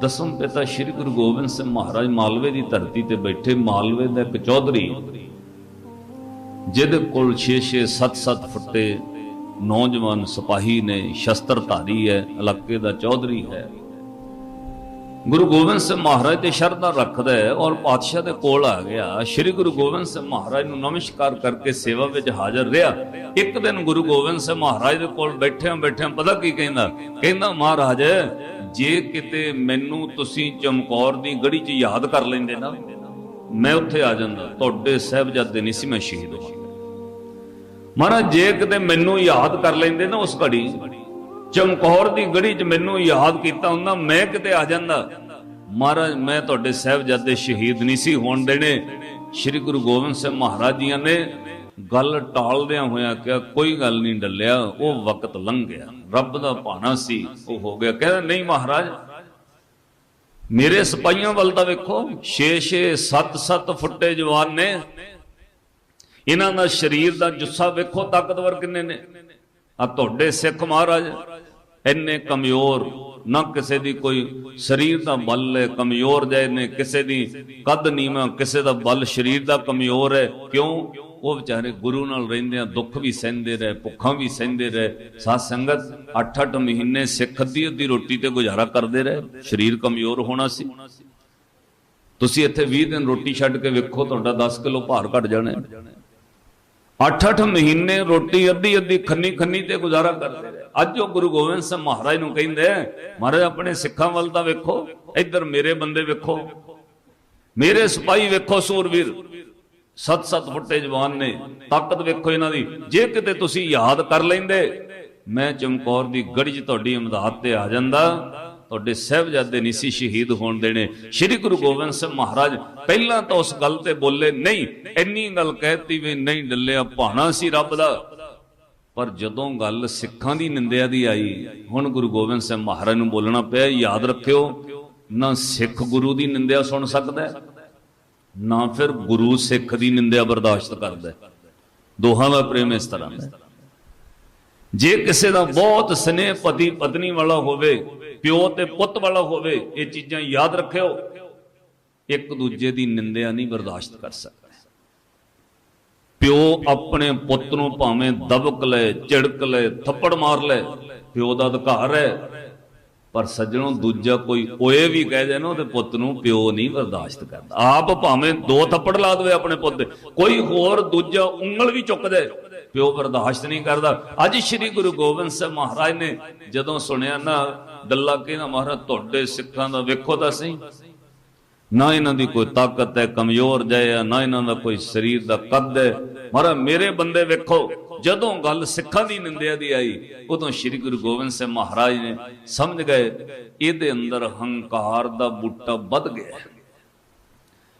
ਦਸਮ ਪਿਤਾ ਸ੍ਰੀ ਗੁਰੂ ਗੋਬਿੰਦ ਸਿੰਘ ਮਹਾਰਾਜ ਮਾਲਵੇ ਦੀ ਧਰਤੀ ਤੇ ਬੈਠੇ ਮਾਲਵੇ ਦਾ ਇੱਕ ਚੌਧਰੀ, ਜਿਹਦੇ ਕੋਲ 6-6 7-7 ਫੁੱਟੇ ਨੌਜਵਾਨ ਸਿਪਾਹੀ ਨੇ ਸ਼ਸਤਰ ਧਾਰੀ ਹੈ, ਇਲਾਕੇ ਦਾ ਚੌਧਰੀ ਹੈ। ਗੁਰੂ ਗੋਬਿੰਦ ਸਿੰਘ ਮਹਾਰਾਜ ਤੇ ਸ਼ਰਧਾ ਰੱਖਦਾ ਹੈ ਔਰ ਪਾਤਸ਼ਾਹ ਦੇ ਕੋਲ ਆ ਗਿਆ। ਸ੍ਰੀ ਗੁਰੂ ਗੋਬਿੰਦ ਸਿੰਘ ਮਹਾਰਾਜ ਨੂੰ ਨਮਸਕਾਰ ਕਰਕੇ ਸੇਵਾ ਵਿੱਚ ਹਾਜ਼ਰ ਰਿਹਾ। ਇੱਕ ਦਿਨ ਗੁਰੂ ਗੋਬਿੰਦ ਸਿੰਘ ਮਹਾਰਾਜ ਦੇ ਕੋਲ ਬੈਠਿਆਂ ਬੈਠਿਆਂ ਪਤਾ ਕੀ ਕਹਿੰਦਾ? ਕਹਿੰਦਾ, ਮਹਾਰਾਜ, ਜੇ ਕਿਤੇ ਮੈਨੂੰ ਤੁਸੀਂ ਚਮਕੌਰ ਦੀ ਗੜੀ 'ਚ ਯਾਦ ਕਰ ਲੈਂਦੇ ਨਾ, ਮੈਂ ਉੱਥੇ ਆ ਜਾਂਦਾ। ਤੁਹਾਡੇ ਸਾਹਿਬਜ਼ਾਦੇ ਨਹੀਂ ਸੀ ਮੈਂ ਸ਼ਹੀਦ ਹੋ ਮਹਾਰਾਜ, ਜੇ ਕਿਤੇ ਮੈਨੂੰ ਯਾਦ ਕਰ ਲੈਂਦੇ ਨਾ ਉਸ ਘੜੀ, ਚਮਕੌਰ ਦੀ ਗੜੀ 'ਚ ਮੈਨੂੰ ਯਾਦ ਕੀਤਾ ਹੁੰਦਾ, ਮੈਂ ਕਿਤੇ ਆ ਜਾਂਦਾ। ਮਹਾਰਾਜ, ਮੈਂ ਤੁਹਾਡੇ ਸਾਹਿਬਜ਼ਾਦੇ ਸ਼ਹੀਦ ਨਹੀਂ ਸੀ ਹੋਣ ਦੇਣੇ। ਸ੍ਰੀ ਗੁਰੂ ਗੋਬਿੰਦ ਸਿੰਘ ਮਹਾਰਾਜ ਜੀਆਂ ਨੇ ਗੱਲ ਟਾਲਦਿਆਂ ਹੋਇਆਂ ਕਿਹਾ, ਕੋਈ ਗੱਲ ਨਹੀਂ ਡੱਲਿਆ, ਉਹ ਵਕਤ ਲੰਘ ਗਿਆ। ਰੱਬ ਦਾ ਭਾਣਾ ਸੀ, ਉਹ ਹੋ ਗਿਆ। ਕਹਿੰਦਾ, ਨਹੀਂ ਮਹਾਰਾਜ, ਮੇਰੇ ਸਿਪਾਹੀਆਂ ਵੱਲ ਤਾਂ ਵੇਖੋ 6 6 7 7 ਫੁੱਟੇ ਜਵਾਨ ਨੇ। ਇਹਨਾਂ ਦਾ ਸਰੀਰ ਦਾ ਜੁੱਸਾ ਵੇਖੋ ਤਾਕਤਵਰ ਕਿੰਨੇ ਨੇ। ਆ ਤੁਹਾਡੇ ਸਿੱਖ ਮਹਾਰਾਜ ਇੰਨੇ ਕਮਜ਼ੋਰ, ਨਾ ਕਿਸੇ ਦੀ ਕੋਈ ਸਰੀਰ ਦਾ ਬਲ ਹੈ, ਕਮਜ਼ੋਰ ਜੇ ਨੇ ਕਿਸੇ ਦੀ ਕੱਦ ਨੀਵਾ, ਕਿਸੇ ਦਾ ਬਲ ਸਰੀਰ ਦਾ ਕਮਜ਼ੋਰ ਹੈ। ਕਿਉਂ? ਉਹ ਵਿਚਾਰੇ ਗੁਰੂ ਨਾਲ ਰਹਿੰਦੇ ਆ, ਦੁੱਖ ਵੀ ਸਹਿੰਦੇ ਰਹੇ, ਭੁੱਖਾਂ ਵੀ ਸਹਿੰਦੇ ਰਹੇ। ਸਾਧ ਸੰਗਤ 8-8 ਮਹੀਨੇ ਸਿੱਖ ਦੀ ਅੱਧੀ ਰੋਟੀ ਤੇ ਗੁਜ਼ਾਰਾ ਕਰਦੇ ਰਹੇ। ਸਰੀਰ ਕਮਜ਼ੋਰ ਹੋਣਾ ਸੀ। ਤੁਸੀਂ ਇੱਥੇ 20 ਦਿਨ ਰੋਟੀ ਛੱਡ ਕੇ ਵੇਖੋ, ਤੁਹਾਡਾ 10 ਕਿਲੋ ਭਾਰ ਘਟ ਜਾਣਾ ਹੈ। 8-8 ਮਹੀਨੇ ਰੋਟੀ ਅੱਧੀ ਅੱਧੀ ਖੰਨੀ ਖੰਨੀ ਤੇ ਗੁਜ਼ਾਰਾ ਕਰਦੇ ਰਹੇ। ਅੱਜ ਉਹ ਗੁਰੂ ਗੋਬਿੰਦ ਸਿੰਘ ਮਹਾਰਾਜ ਨੂੰ ਕਹਿੰਦੇ ਮਹਾਰਾਜ, ਆਪਣੇ ਸਿੱਖਾਂ ਵੱਲ ਤਾਂ ਵੇਖੋ, ਇੱਧਰ ਮੇਰੇ ਬੰਦੇ ਵੇਖੋ, ਮੇਰੇ ਸਿਪਾਹੀ ਵੇਖੋ ਸੂਰਵੀਰ ਸੱਤ ਸੱਤ ਫੁੱਟੇ ਜਵਾਨ ਨੇ, ਤਾਕਤ ਵੇਖੋ ਇਹਨਾਂ ਦੀ, ਜੇ ਕਿਤੇ ਤੁਸੀਂ ਯਾਦ ਕਰ ਲੈਂਦੇ, ਮੈਂ ਚਮਕੌਰ ਦੀ ਗੜੀ 'ਚ ਤੁਹਾਡੀ ਇਮਦਾਦ ਤੇ ਆ ਜਾਂਦਾ, ਤੁਹਾਡੇ ਸਹਿਬਜ਼ਾਦੇ ਨਹੀਂ ਸੀ ਸ਼ਹੀਦ ਹੋਣ ਦੇਣੇ। ਸ੍ਰੀ ਗੁਰੂ ਗੋਬਿੰਦ ਸਿੰਘ ਮਹਾਰਾਜ ਪਹਿਲਾਂ ਤਾਂ ਉਸ ਗੱਲ ਤੇ ਬੋਲੇ, ਨਹੀਂ, ਇੰਨੀ ਗੱਲ ਕਹਿਤੀ ਵੀ ਨਹੀਂ ਡੱਲਿਆ ਭਾਣਾ ਸੀ ਰੱਬ ਦਾ। ਪਰ ਜਦੋਂ ਗੱਲ ਸਿੱਖਾਂ ਦੀ, ਨਿੰਦਿਆ ਦੀ ਆਈ, ਹੁਣ ਗੁਰੂ ਗੋਬਿੰਦ ਸਿੰਘ ਮਹਾਰਾਜ ਨੂੰ ਬੋਲਣਾ ਪਿਆ, ਯਾਦ ਰੱਖਿਓ, ਨਾ ਸਿੱਖ ਗੁਰੂ ਦੀ ਨਿੰਦਿਆ ਸੁਣ ਸਕਦਾ ਨਾ ਫਿਰ ਗੁਰੂ ਸਿੱਖ ਦੀ ਨਿੰਦਿਆ ਬਰਦਾਸ਼ਤ ਕਰਦਾ ਦੋਹਾਂ ਦਾ ਪ੍ਰੇਮ ਇਸ ਤਰ੍ਹਾਂ ਹੈ। ਜੇ ਕਿਸੇ ਦਾ ਬਹੁਤ ਸਨੇਹ ਪਤੀ, ਪਤਨੀ ਵਾਲਾ ਹੋਵੇ, ਪਿਓ ਤੇ ਪੁੱਤ ਵਾਲਾ ਹੋਵੇ, ਇਹ ਚੀਜ਼ਾਂ ਯਾਦ ਰੱਖਿਓ, ਇੱਕ ਦੂਜੇ ਦੀ ਨਿੰਦਿਆ ਨਹੀਂ ਬਰਦਾਸ਼ਤ ਕਰ ਸਕਦਾ ਪਿਓ ਆਪਣੇ ਪੁੱਤ ਨੂੰ ਭਾਵੇਂ ਦਬਕ ਲੈ, ਝਿੜਕ ਲੈ, ਥੱਪੜ ਮਾਰ ਲੈ, ਪਿਓ ਦਾ ਅਧਿਕਾਰ ਹੈ। ਪਰ ਸੱਜਣੋਂ, ਦੂਜਾ ਕੋਈ ਓਏ ਵੀ ਕਹਿ ਦੇ ਨਾ, ਉਹਦੇ ਪੁੱਤ ਨੂੰ ਪਿਓ ਨਹੀਂ ਬਰਦਾਸ਼ਤ ਕਰਦਾ। ਆਪ ਭਾਵੇਂ ਦੋ ਥੱਪੜ ਲਾ ਦੇਵੇ ਆਪਣੇ ਪੁੱਤ ਦੇ, ਕੋਈ ਹੋਰ ਦੂਜਾ ਉਂਗਲ ਵੀ ਚੁੱਕ ਦੇ, ਪਿਓ ਬਰਦਾਸ਼ਤ ਨਹੀਂ ਕਰਦਾ। ਅੱਜ ਸ੍ਰੀ ਗੁਰੂ ਗੋਬਿੰਦ ਸਿੰਘ ਮਹਾਰਾਜ ਨੇ ਜਦੋਂ ਸੁਣਿਆ ਨਾ ਦੱਲਾ ਕਹਿੰਦਾ ਮਹਾਰਾਜ, ਤੁਹਾਡੇ ਸਿੱਖਾਂ ਦਾ ਵੇਖੋ ਤਾਂ ਸਹੀ। ਨਾ ਇਹਨਾਂ ਦੀ ਕੋਈ ਤਾਕਤ ਹੈ, ਕਮਜ਼ੋਰ ਜਏ ਆ, ਨਾ ਇਹਨਾਂ ਦਾ ਕੋਈ ਸਰੀਰ ਦਾ ਕੱਦ ਹੈ। ਮਹਾਰਾ ਮੇਰੇ ਬੰਦੇ ਵੇਖੋ, ਜਦੋਂ ਗੱਲ ਸਿੱਖਾਂ ਦੀ ਨਿੰਦਿਆ ਦੀ ਆਈ, ਉਦੋਂ ਸ੍ਰੀ ਗੁਰੂ ਗੋਬਿੰਦ ਸਿੰਘ ਮਹਾਰਾਜ ਨੇ ਸਮਝ ਗਏ, ਇਹਦੇ ਅੰਦਰ ਹੰਕਾਰ ਦਾ ਬੂਟਾ ਵੱਧ ਗਿਆ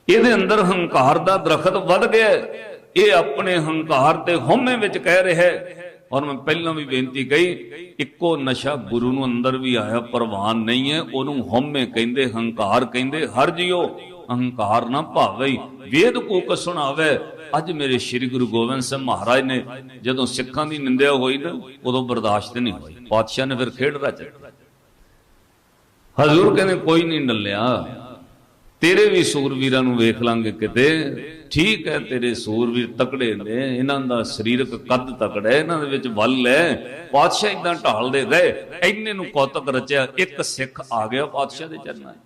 ਇਹਦੇ ਅੰਦਰ ਹੰਕਾਰ ਦਾ ਦਰਖਤ ਵੱਧ ਗਿਆ ਇਹ ਆਪਣੇ ਹੰਕਾਰ ਤੇ ਹਉਮੈ ਵਿੱਚ ਕਹਿ ਰਿਹਾ ਹੈ ਔਰ ਮੈਂ ਪਹਿਲਾਂ ਵੀ ਬੇਨਤੀ ਕਹੀ, ਇੱਕੋ ਨਸ਼ਾ ਗੁਰੂ ਨੂੰ ਅੰਦਰ ਵੀ ਆਇਆ, ਪ੍ਰਵਾਨ ਨਹੀਂ ਹੈ, ਉਹਨੂੰ ਹਉਮੈ ਕਹਿੰਦੇ, ਹੰਕਾਰ ਕਹਿੰਦੇ, ਹਰ ਜਿਉ ਅਹੰਕਾਰ ਨਾ ਭਾਵੇ, ਵੇਦ ਕੂਕ ਸੁਣਾਵੇ। ਅੱਜ ਮੇਰੇ ਸ੍ਰੀ ਗੁਰੂ ਗੋਬਿੰਦ ਸਿੰਘ ਮਹਾਰਾਜ ਨੇ ਜਦੋਂ ਸਿੱਖਾਂ ਦੀ ਨਿੰਦਿਆ ਹੋਈ ਨਾ, ਉਦੋਂ ਬਰਦਾਸ਼ਤ ਨਹੀਂ ਹੋਈ। ਪਾਤਸ਼ਾਹ ਨੇ ਫਿਰ ਖੇਡ ਰਚ ਹਜ਼ੂਰ ਕਹਿੰਦੇ, ਕੋਈ ਨਹੀਂ ਨੱਲਿਆ। ਤੇਰੇ ਵੀ ਸੂਰਵੀਰਾਂ ਨੂੰ ਵੇਖ ਲਾਂਗੇ ਕਿਤੇ। ਠੀਕ ਹੈ, ਤੇਰੇ ਸੂਰਵੀਰ ਤਕੜੇ ਨੇ, ਇਹਨਾਂ ਦਾ ਸਰੀਰਕ ਕੱਦ ਤਕੜਾ ਹੈ, ਇਹਨਾਂ ਦੇ ਵਿੱਚ ਬਲ ਹੈ। ਪਾਤਸ਼ਾਹ ਇਦਾਂ ਢਾਲਦੇ ਗਏ, ਇੰਨੇ ਨੂੰ ਕੌਤਕ ਰਚਿਆ, ਇੱਕ ਸਿੱਖ ਆ ਗਿਆ ਪਾਤਸ਼ਾਹ ਦੇ ਚਰਨਾਂ 'ਚ।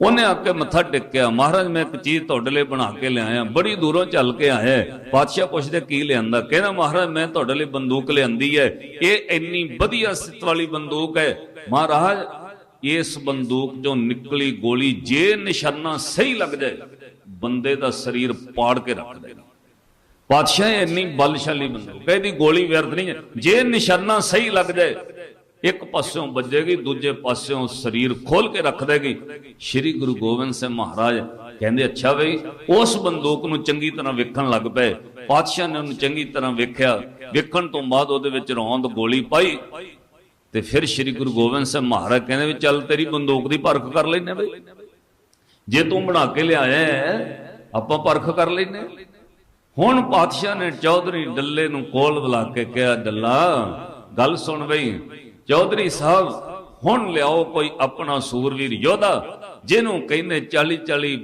ਉਹਨੇ ਆ ਕੇ ਮੱਥਾ ਟੇਕਿਆ, ਮਹਾਰਾਜ ਮੈਂ ਇੱਕ ਚੀਜ਼ ਤੁਹਾਡੇ ਲਈ ਬਣਾ ਕੇ ਲਿਆਇਆ, ਬੜੀ ਦੂਰੋਂ ਚੱਲ ਕੇ ਆਇਆ। ਪਾਤਸ਼ਾਹ ਪੁੱਛਦੇ, ਕੀ ਲਿਆਂਦਾ? ਕਹਿੰਦਾ, ਮਹਾਰਾਜ, ਮੈਂ ਤੁਹਾਡੇ ਲਈ ਬੰਦੂਕ ਲਿਆਂਦੀ ਹੈ, ਇਹ ਇੰਨੀ ਵਧੀਆ ਸਿੱਤ ਵਾਲੀ ਬੰਦੂਕ ਹੈ। ਮਹਾਰਾਜ ਇਸ ਬੰਦੂਕ ਚੋਂ ਨਿਕਲੀ ਗੋਲੀ ਜੇ ਨਿਸ਼ਾਨਾ ਸਹੀ ਲੱਗ ਜਾਏ, ਬੰਦੇ ਦਾ ਸਰੀਰ ਪਾੜ ਕੇ ਰੱਖ ਦੇਗਾ। ਪਾਤਸ਼ਾਹ ਇੰਨੀ ਬਲਸ਼ਾਲੀ ਬੰਦੂਕ ਇਹਦੀ ਗੋਲੀ ਵਿਅਰਥ ਨਹੀਂ ਹੈ। ਜੇ ਨਿਸ਼ਾਨਾ ਸਹੀ ਲੱਗ ਜਾਏ, ਇੱਕ ਪਾਸਿਓਂ ਵੱਜੇਗੀ, ਦੂਜੇ ਪਾਸਿਓਂ ਸਰੀਰ ਖੋਲ ਕੇ ਰੱਖ ਦੇਗੀ। ਸ੍ਰੀ ਗੁਰੂ ਗੋਬਿੰਦ ਸਿੰਘ ਮਹਾਰਾਜ ਕਹਿੰਦੇ, ਅੱਛਾ ਬਈ, ਉਸ ਬੰਦੂਕ ਨੂੰ ਚੰਗੀ ਤਰ੍ਹਾਂ ਵੇਖਣ ਲੱਗ ਪਏ। ਪਾਤਸ਼ਾਹ ਨੇ ਉਹਨੂੰ ਚੰਗੀ ਤਰ੍ਹਾਂ ਵੇਖਿਆ। ਵੇਖਣ ਤੋਂ ਬਾਅਦ ਉਹਦੇ ਵਿੱਚ ਰੌਂਦ ਗੋਲੀ ਪਾਈ। ਤੇ ਫਿਰ ਸ੍ਰੀ ਗੁਰੂ ਗੋਬਿੰਦ ਸਿੰਘ ਮਹਾਰਾਜ ਕਹਿੰਦੇ ਵੀ ਚੱਲ ਤੇਰੀ ਬੰਦੂਕ ਦੀ ਪਰਖ ਕਰ ਲੈਨੇ ਬਈ। ਜੇ ਤੂੰ ਬਣਾ ਕੇ ਲਿਆਇਆ ਆਪਾਂ ਪਰਖ ਕਰ ਲੈਨੇ। ਹੁਣ ਪਾਤਸ਼ਾਹ ਨੇ ਚੌਧਰੀ ਡੱਲੇ ਨੂੰ ਕੋਲ ਬੁਲਾ ਕੇ ਕਿਹਾ, ਡੱਲਾ, ਗੱਲ ਸੁਣ ਬਈ, ਚੌਧਰੀ ਸਾਹਿਬ, ਹੁਣ ਲਿਆਓ ਕੋਈ ਆਪਣਾ ਸੂਰਵੀਰ ਯੋਧਾ, ਜਿਹਨੂੰ ਕਹਿੰਦੇ 40 40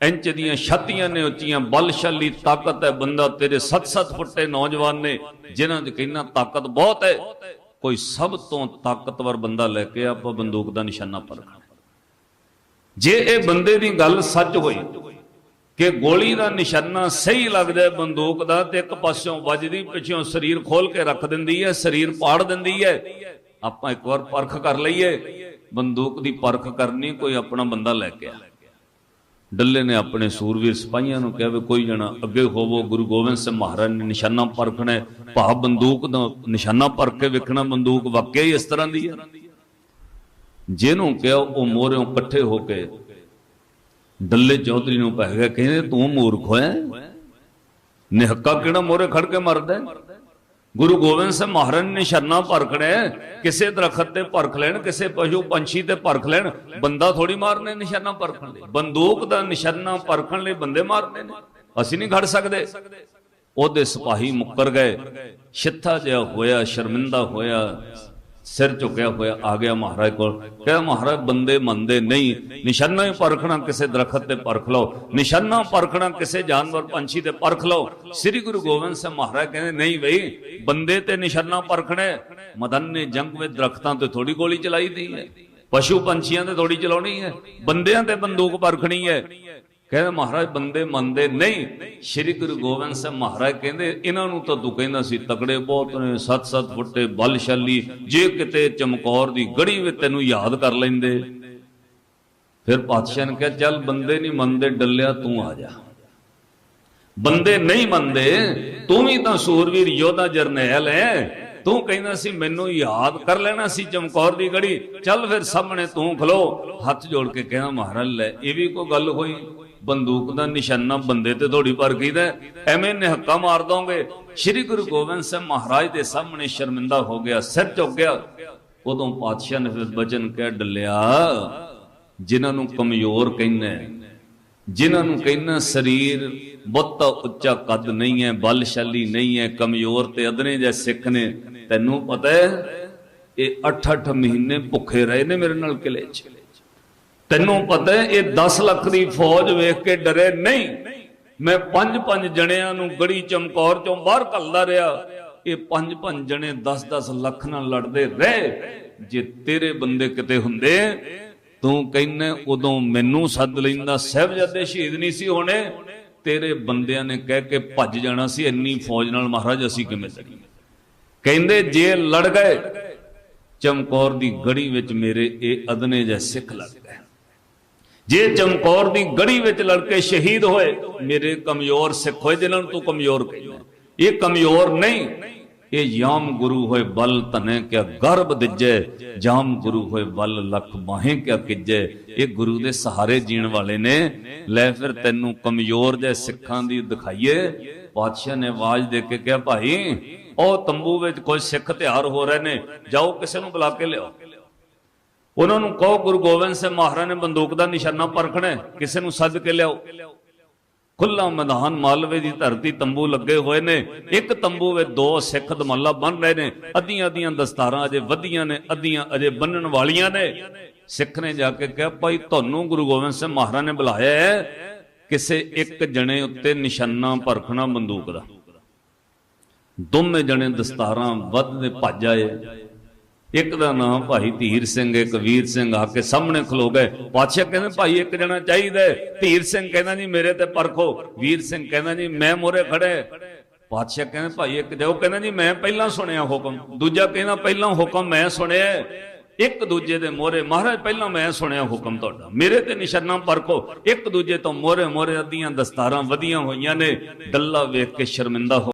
ਇੰਚ ਦੀਆਂ ਛਾਤੀਆਂ ਨੇ ਉੱਚੀਆਂ, ਬਲਸ਼ਾਲੀ ਤਾਕਤ ਹੈ ਬੰਦਾ, ਤੇਰੇ 7-7 ਫੁੱਟੇ ਨੌਜਵਾਨ ਨੇ, ਜਿਨ੍ਹਾਂ 'ਚ ਕਹਿੰਦਾ ਤਾਕਤ ਬਹੁਤ ਹੈ। ਕੋਈ ਸਭ ਤੋਂ ਤਾਕਤਵਰ ਬੰਦਾ ਲੈ ਕੇ ਆਪਾਂ ਬੰਦੂਕ ਦਾ ਨਿਸ਼ਾਨਾ ਪਰਖਣਾ ਜੇ ਇਹ ਬੰਦੇ ਦੀ ਗੱਲ ਸੱਚ ਹੋਈ ਕਿ ਗੋਲੀ ਦਾ ਨਿਸ਼ਾਨਾ ਸਹੀ ਲੱਗਦਾ ਬੰਦੂਕ ਦਾ ਤੇ ਇੱਕ ਪਾਸਿਓਂ ਵੱਜਦੀ, ਪਿੱਛੋਂ ਸਰੀਰ ਖੋਲ ਕੇ ਰੱਖ ਦਿੰਦੀ ਹੈ, ਸਰੀਰ ਪਾੜ ਦਿੰਦੀ ਹੈ, ਆਪਾਂ ਇੱਕ ਵਾਰ ਪਰਖ ਕਰ ਲਈਏ। ਬੰਦੂਕ ਦੀ ਪਰਖ ਕਰਨੀ ਕੋਈ ਆਪਣਾ ਬੰਦਾ ਲੈ ਕੇ ਆ। ਡੱਲੇ ਨੇ ਆਪਣੇ ਸੂਰਵੀਰ ਸਿਪਾਹੀਆਂ ਨੂੰ ਕਿਹਾ ਵੀ ਕੋਈ ਜਣਾ ਅੱਗੇ ਹੋਵੋ, ਗੁਰੂ ਗੋਬਿੰਦ ਸਿੰਘ ਮਹਾਰਾਜ ਨੇ ਨਿਸ਼ਾਨਾ ਪਰਖਣਾ ਭਾ ਬੰਦੂਕ ਦਾ ਨਿਸ਼ਾਨਾ ਪਰਖ ਕੇ ਵੇਖਣਾ ਬੰਦੂਕ ਵਾਕਿਆ ਹੀ ਇਸ ਤਰ੍ਹਾਂ ਦੀ ਹੈ ਜਿਹਨੂੰ ਕਿਹਾ ਉਹ ਮੋਰਿਓਂ ਇਕੱਠੇ ਹੋ ਕੇ ਡੱਲੇ ਚੌਧਰੀ ਨੂੰ ਪੈ ਗਿਆ, ਕਹਿੰਦੇ ਤੂੰ ਮੂਰਖ ਹੋਇਆ ਨਿਹੱਕਾ ਕਿਹੜਾ ਮੋਰੇ ਖੜ ਕੇ ਮਰਦਾ ਹੈ? ਗੁਰੂ ਗੋਬਿੰਦ ਸਿੰਘ ਮਹਾਰਾਜ ਨੇ ਨਿਸ਼ਾਨਾ ਪਰਖਣਾ ਕਿਸੇ ਦਰਖਤ ਤੇ ਪਰਖ ਲੈਣ, ਕਿਸੇ ਪਸ਼ੂ ਪੰਛੀ ਤੇ ਪਰਖ ਲੈਣ, ਬੰਦਾ ਥੋੜੀ ਮਾਰਨੇ ਨਿਸ਼ਾਨਾ ਪਰਖਣ ਲਈ। ਬੰਦੂਕ ਦਾ ਨਿਸ਼ਾਨਾ ਪਰਖਣ ਲਈ ਬੰਦੇ ਮਾਰਦੇ ਨੇ। ਅਸੀਂ ਨਹੀਂ ਖੜ ਸਕਦੇ। ਉਹਦੇ ਸਿਪਾਹੀ ਮੁੱਕਰ ਗਏ। ਛਿੱਥਾ ਜਿਹਾ ਹੋਇਆ, ਸ਼ਰਮਿੰਦਾ ਹੋਇਆ। ਸਿਰ ਝੁਕਿਆ ਹੋਇਆ, ਆ ਗਿਆ ਮਹਾਰਾਜ ਕੋਲ। ਕਹਿੰਦਾ ਮਹਾਰਾਜ, ਬੰਦੇ ਮੰਨਦੇ ਨਹੀਂ। ਨਿਸ਼ਾਨਾ ਹੀ ਪਰਖਣਾ ਕਿਸੇ ਦਰਖਤ ਤੇ ਪਰਖ ਲਓ। ਨਿਸ਼ਾਨਾ ਪਰਖਣਾ ਕਿਸੇ ਜਾਨਵਰ ਪੰਛੀ ਤੇ ਪਰਖ ਲਓ। ਸ੍ਰੀ ਗੁਰੂ ਗੋਬਿੰਦ ਸਿੰਘ ਮਹਾਰਾਜ ਕਹਿੰਦੇ, ਨਹੀਂ ਬਈ, ਬੰਦੇ ਤੇ ਨਿਸ਼ਾਨਾ ਪਰਖਣਾ ਮਦਨ ਨੇ ਜੰਗ ਵਿੱਚ ਦਰਖਤਾਂ ਤੇ ਥੋੜੀ ਗੋਲੀ ਚਲਾਈ ਦੀ ਹੈ। ਪਸ਼ੂ ਪੰਛੀਆਂ ਤੇ ਥੋੜੀ ਚਲਾਉਣੀ ਹੈ। ਬੰਦਿਆਂ ਤੇ ਬੰਦੂਕ ਪਰਖਣੀ ਹੈ। ਕਹਿੰਦਾ ਮਹਾਰਾਜ, ਬੰਦੇ ਮੰਨਦੇ ਨਹੀਂ। ਸ੍ਰੀ ਗੁਰੂ ਗੋਬਿੰਦ ਸਿੰਘ ਮਹਾਰਾਜ ਕਹਿੰਦੇ, ਇਹਨਾਂ ਨੂੰ ਤਾਂ ਤੂੰ ਕਹਿੰਦਾ ਸੀ, ਤਕੜੇ ਬਹੁਤ ਨੇ ਸੱਤ ਸੱਤ ਫੁੱਟੇ ਬਲਸ਼ਾਲੀ, ਜੇ ਕਿਤੇ ਚਮਕੌਰ ਦੀ ਗੜੀ ਵਿੱਚ ਤੈਨੂੰ ਯਾਦ ਕਰ ਲੈਂਦੇ। ਫਿਰ ਪਾਤਸ਼ਾਹ ਨੇ ਕਿਹਾ, ਚੱਲ ਬੰਦੇ ਨਹੀਂ ਮੰਨਦੇ, ਡੱਲਿਆ ਤੂੰ ਆ ਜਾ। ਬੰਦੇ ਨਹੀਂ ਮੰਨਦੇ, ਤੂੰ ਵੀ ਤਾਂ ਸੂਰਵੀਰ ਯੋਧਾ ਜਰਨੈਲ ਹੈ ਤੂੰ ਕਹਿੰਦਾ ਸੀ, ਮੈਨੂੰ ਯਾਦ ਕਰ ਲੈਣਾ ਸੀ ਚਮਕੌਰ ਦੀ ਗੜੀ। ਚੱਲ ਫਿਰ ਸਾਹਮਣੇ ਤੂੰ ਖਲੋ। ਹੱਥ ਜੋੜ ਕੇ ਕਹਿੰਦਾ ਮਹਾਰਾਜ, ਲੈ, ਇਹ ਵੀ ਕੋਈ ਗੱਲ ਹੋਈ? ਬੰਦੂਕ ਦਾ ਨਿਸ਼ਾਨਾ ਬੰਦੇ ਤੇ ਥੋੜੀ ਪਰ ਕੀਦਾ ਐਵੇਂ ਨਿਹੱਕਾ ਮਾਰ ਦੋਗੇ। ਸ੍ਰੀ ਗੁਰੂ ਗੋਬਿੰਦ ਸਿੰਘ ਮਹਾਰਾਜ ਦੇ ਸਾਹਮਣੇ ਸ਼ਰਮਿੰਦਾ ਹੋ ਗਿਆ, ਸਿਰ ਝੁਕ ਗਿਆ। ਉਦੋਂ ਪਾਤਸ਼ਾਹ ਨੇ ਫਿਰ ਬਚਨ ਕਹਿ, ਡੱਲਿਆ, ਜਿਨ੍ਹਾਂ ਨੂੰ ਕਮਜ਼ੋਰ ਕਹਿੰਦਾ ਜਿਨ੍ਹਾਂ ਨੂੰ ਕਹਿੰਦਾ ਸਰੀਰ ਬਹੁਤਾ ਉੱਚਾ ਕੱਦ ਨਹੀਂ ਹੈ, ਬਲਸ਼ਾਲੀ ਨਹੀਂ ਹੈ, ਕਮਜ਼ੋਰ ਤੇ ਅਦਨੇ ਜਾਂ ਸਿੱਖ ਨੇ। ਤੈਨੂੰ ਪਤਾ ਹੈ, ਇਹ 8-8 ਮਹੀਨੇ ਭੁੱਖੇ ਰਹੇ ਨੇ ਮੇਰੇ ਨਾਲ ਕਿਲੇ 'ਚ। ਤੈਨੂੰ ਪਤਾ ਹੈ, ਇਹ 10 ਲੱਖ ਦੀ ਫੌਜ ਵੇਖ ਕੇ ਡਰੇ, ਨਹੀਂ। ਮੈਂ ਪੰਜ ਪੰਜ ਜਣਿਆਂ ਨੂੰ ਗੜੀ ਚਮਕੌਰ ਚੋਂ ਬਾਹਰ ਘੱਲਦਾ ਰਿਹਾ। ਇਹ ਪੰਜ ਪੰਜ ਜਣੇ 10-10 ਲੱਖ ਨਾਲ ਲੜਦੇ ਰਹੇ। ਜੇ ਤੇਰੇ ਬੰਦੇ ਕਿਤੇ ਹੁੰਦੇ, ਤੂੰ ਕਹਿੰਨੇ ਉਦੋਂ ਮੈਨੂੰ ਸੱਦ ਲੈਂਦਾ। ਸਾਹਿਬਜ਼ਾਦੇ ਸ਼ਹੀਦ ਨਹੀਂ ਸੀ ਹੋਣੇ। ਤੇਰੇ ਬੰਦਿਆਂ ਨੇ ਕਹਿ ਕੇ ਭੱਜ ਜਾਣਾ ਸੀ, ਇੰਨੀ ਫੌਜ ਨਾਲ ਮਹਾਰਾਜ ਅਸੀਂ ਕਿਵੇਂ ਲੜੀਏ? ਕਹਿੰਦੇ, ਜੇ ਲੜ ਗਏ, ਚਮਕੌਰ ਦੀ ਗੜੀ ਵਿੱਚ ਮੇਰੇ ਇਹ ਅਦਨੇ ਜਿਹਾ ਸਿੱਖ ਲੱਗ ਗਏ। ਜੇ ਚਮਕੌਰ ਦੀ ਗੜੀ ਵਿੱਚ ਲੜਕੇ ਸ਼ਹੀਦ ਹੋਏ, ਮੇਰੇ ਕਮਜ਼ੋਰ ਸਿੱਖ ਹੋਏ ਜਿਨ੍ਹਾਂ ਨੂੰ ਤੂੰ ਕਮਜ਼ੋਰ ਕਹਿੰਦਾ। ਇਹ ਕਮਜ਼ੋਰ ਨਹੀਂ, ਇਹ ਯਾਮ ਗੁਰੂ ਹੋਏ ਬਲ ਧਨੇ ਕਿਆ ਗਰਭ ਦਿੱਜੇ, ਜਾਮ ਗੁਰੂ ਹੋਏ ਬਲ ਲੱਖ ਬਾਹੇ ਕਿਆ ਕਿਜੈ। ਇਹ ਗੁਰੂ ਦੇ ਸਹਾਰੇ ਜੀਣ ਵਾਲੇ ਨੇ। ਲੈ ਫਿਰ ਤੈਨੂੰ ਕਮਜ਼ੋਰ ਜੇ ਸਿੱਖਾਂ ਦੀ ਦਿਖਾਈਏ। ਪਾਤਸ਼ਾਹ ਨੇ ਆਵਾਜ਼ ਦੇ ਕੇ ਕਿਹਾ, ਭਾਈ, ਉਹ ਤੰਬੂ ਵਿੱਚ ਕੋਈ ਸਿੱਖ ਤਿਆਰ ਹੋ ਰਹੇ ਨੇ, ਜਾਓ ਕਿਸੇ ਨੂੰ ਬੁਲਾ ਕੇ ਲਿਆਓ। ਉਹਨਾਂ ਨੂੰ ਕਹੋ ਗੁਰੂ ਗੋਬਿੰਦ ਸਿੰਘ ਮਹਾਰਾਜ ਨੇ ਬੰਦੂਕ ਦਾ ਨਿਸ਼ਾਨਾ ਪਰਖਣਾ ਕਿਸੇ ਨੂੰ ਸੱਦ ਕੇ ਲਿਆਓ। ਖੁੱਲਾ ਮੈਦਾਨ ਮਾਲਵੇ ਦੀ ਧਰਤੀ ਤੰਬੂ ਲੱਗੇ ਹੋਏ ਨੇ। ਇੱਕ ਤੰਬੂ ਵਿੱਚ ਦੋ ਸਿੱਖ ਦਮੱਲਾ ਬਣ ਰਹੇ ਨੇ। ਅੱਧੀਆਂ ਅੱਧੀਆਂ ਦਸਤਾਰਾਂ ਅਜੇ ਵਧੀਆਂ ਨੇ, ਅੱਧੀਆਂ ਅਜੇ ਬੰਨਣ ਵਾਲੀਆਂ ਨੇ। ਸਿੱਖ ਨੇ ਜਾ ਕੇ ਕਿਹਾ, ਭਾਈ, ਤੁਹਾਨੂੰ ਗੁਰੂ ਗੋਬਿੰਦ ਸਿੰਘ ਮਹਾਰਾਜ ਨੇ ਬੁਲਾਇਆ ਹੈ ਕਿਸੇ ਇੱਕ ਜਣੇ ਉੱਤੇ ਨਿਸ਼ਾਨਾ ਪਰਖਣਾ ਬੰਦੂਕ ਦਾ। ਦੋਵੇਂ ਜਣੇ ਦਸਤਾਰਾਂ ਵੱਧ ਦੇ ਭੱਜ ਆਏ। ਇੱਕ ਦਾ ਨਾਮ ਭਾਈ ਧੀਰ ਸਿੰਘ ਇੱਕ ਵੀਰ ਸਿੰਘ ਆ ਕੇ ਸਾਹਮਣੇ ਖਲੋ ਗਏ। ਪਾਤਸ਼ਾਹ ਕਹਿੰਦੇ, ਭਾਈ, ਇੱਕ ਜਣਾ ਚਾਹੀਦਾ ਧੀਰ ਸਿੰਘ ਕਹਿੰਦਾ, ਜੀ, ਮੇਰੇ ਤੇ ਪਰਖੋ। ਵੀਰ ਸਿੰਘ ਕਹਿੰਦਾ, ਜੀ, ਮੈਂ ਮੋਰੇ ਖੜੇ ਪਾਤਸ਼ਾਹ ਕਹਿੰਦੇ, ਭਾਈ, ਇੱਕ ਜਾਓ। ਕਹਿੰਦਾ, ਜੀ, ਮੈਂ ਪਹਿਲਾਂ ਸੁਣਿਆ ਹੁਕਮ। ਦੂਜਾ ਕਹਿੰਦਾ, ਪਹਿਲਾਂ ਹੁਕਮ ਮੈਂ ਸੁਣਿਆ ਇੱਕ ਦੂਜੇ ਦੇ ਮੋਰੇ, ਮਹਾਰਾਜ, ਪਹਿਲਾਂ ਮੈਂ ਸੁਣਿਆ ਹੁਕਮ ਤੁਹਾਡਾ। ਮੇਰੇ ਤੇ ਨਿਸ਼ਾਨਾ ਪਰਖੋ। ਇੱਕ ਦੂਜੇ ਤੋਂ ਮੋਰੇ ਮੋਰੇ ਅੱਧੀਆਂ ਦਸਤਾਰਾਂ ਵਧੀਆਂ ਹੋਈਆਂ ਨੇ। ਡੱਲਾ ਵੇਖ ਕੇ ਸ਼ਰਮਿੰਦਾ ਹੋ